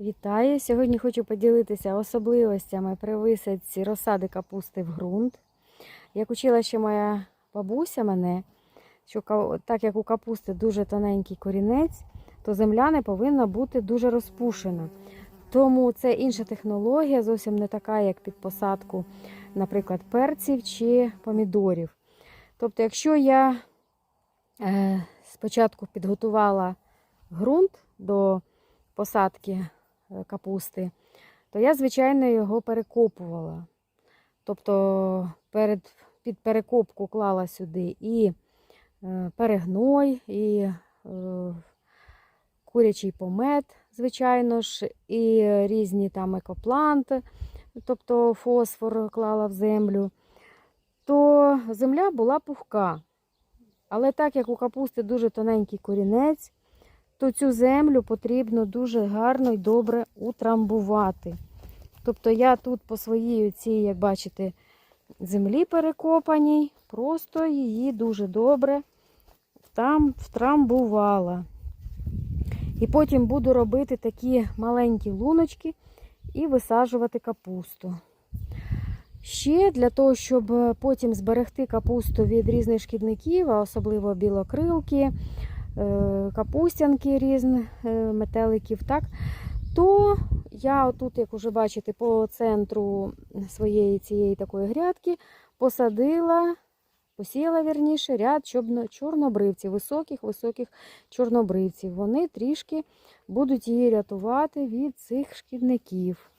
Вітаю! Сьогодні хочу поділитися особливостями при висадці розсади капусти в ґрунт. Як учила ще моя бабуся мене, що так як у капусти дуже тоненький корінець, то земля не повинна бути дуже розпушена. Тому це інша технологія, зовсім не така, як під посадку, наприклад, перців чи помідорів. Тобто, якщо я е, спочатку підготувала ґрунт до посадки капусти, то я, звичайно, його перекопувала. Тобто перед, під перекопку клала сюди і е, перегной, і е, курячий помет, звичайно ж, і різні там екопланти, тобто фосфор клала в землю, то земля була пухка. Але так як у капусти дуже тоненький корінець, то цю землю потрібно дуже гарно і добре утрамбувати. Тобто я тут по своїй цій, як бачите, землі перекопаній, просто її дуже добре там втрамбувала. І потім буду робити такі маленькі луночки і висаджувати капусту. Ще для того, щоб потім зберегти капусту від різних шкідників, а особливо білокрилки, капустянки різних е, метеликів, так, то я отут, як вже бачите, по центру своєї цієї такої грядки посадила, посіяла вірніше, ряд чорно- чорнобривців, високих-високих чорнобривців. Вони трішки будуть її рятувати від цих шкідників.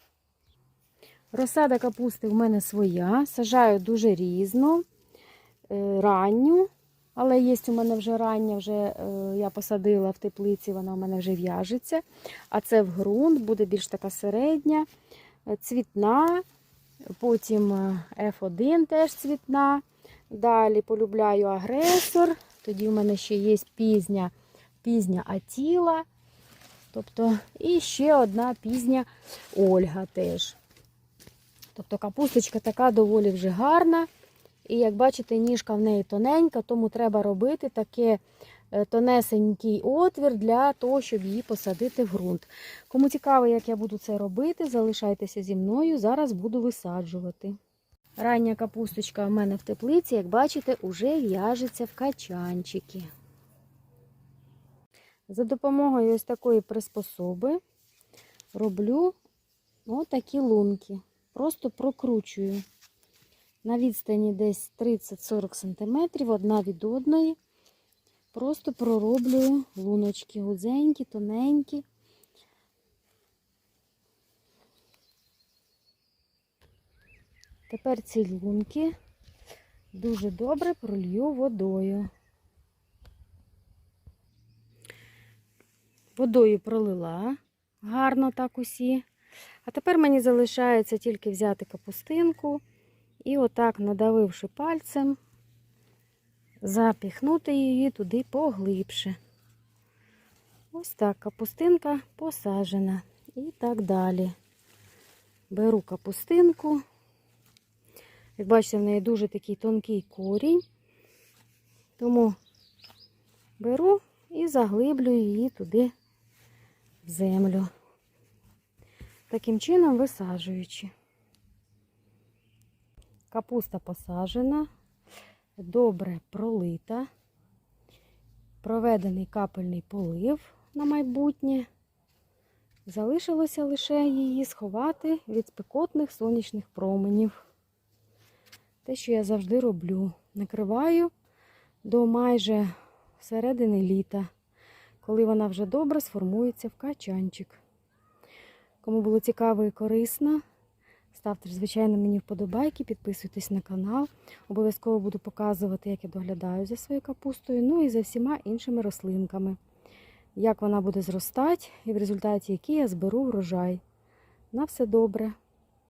Розсада капусти в мене своя. Сажаю дуже різно, е, ранню, але є у мене вже рання, вже е, я посадила в теплиці, вона у мене вже в'яжеться. А це в ґрунт, буде більш така середня, е, цвітна, потім е, F1 теж цвітна. Далі полюбляю агресор. Тоді в мене ще є пізня, пізня Атіла. Тобто, і ще одна пізня Ольга теж. Тобто капусточка така доволі вже гарна. І як бачите, ніжка в неї тоненька, тому треба робити таке е, тонесенький отвір для того, щоб її посадити в ґрунт. Кому цікаво, як я буду це робити, залишайтеся зі мною. Зараз буду висаджувати. Рання капусточка в мене в теплиці, як бачите, уже в'яжеться в качанчики. За допомогою ось такої приспособи роблю отакі лунки. Просто прокручую на відстані десь 30-40 см одна від одної. Просто пророблюю луночки гудзенькі, тоненькі. Тепер ці лунки дуже добре пролью водою. Водою пролила гарно так усі. А тепер мені залишається тільки взяти капустинку і отак, надавивши пальцем, запіхнути її туди поглибше. Ось так капустинка посаджена. І так далі. Беру капустинку. Як бачите, в неї дуже такий тонкий корінь. Тому беру і заглиблюю її туди в землю. Таким чином висаджуючи. Капуста посаджена, добре пролита, проведений капельний полив на майбутнє. Залишилося лише її сховати від спекотних сонячних променів. Те, що я завжди роблю. Накриваю до майже середини літа, коли вона вже добре сформується в качанчик. Кому було цікаво і корисно, ставте, звичайно, мені вподобайки, підписуйтесь на канал. Обов'язково буду показувати, як я доглядаю за своєю капустою, ну і за всіма іншими рослинками. Як вона буде зростати і в результаті який я зберу врожай. На все добре!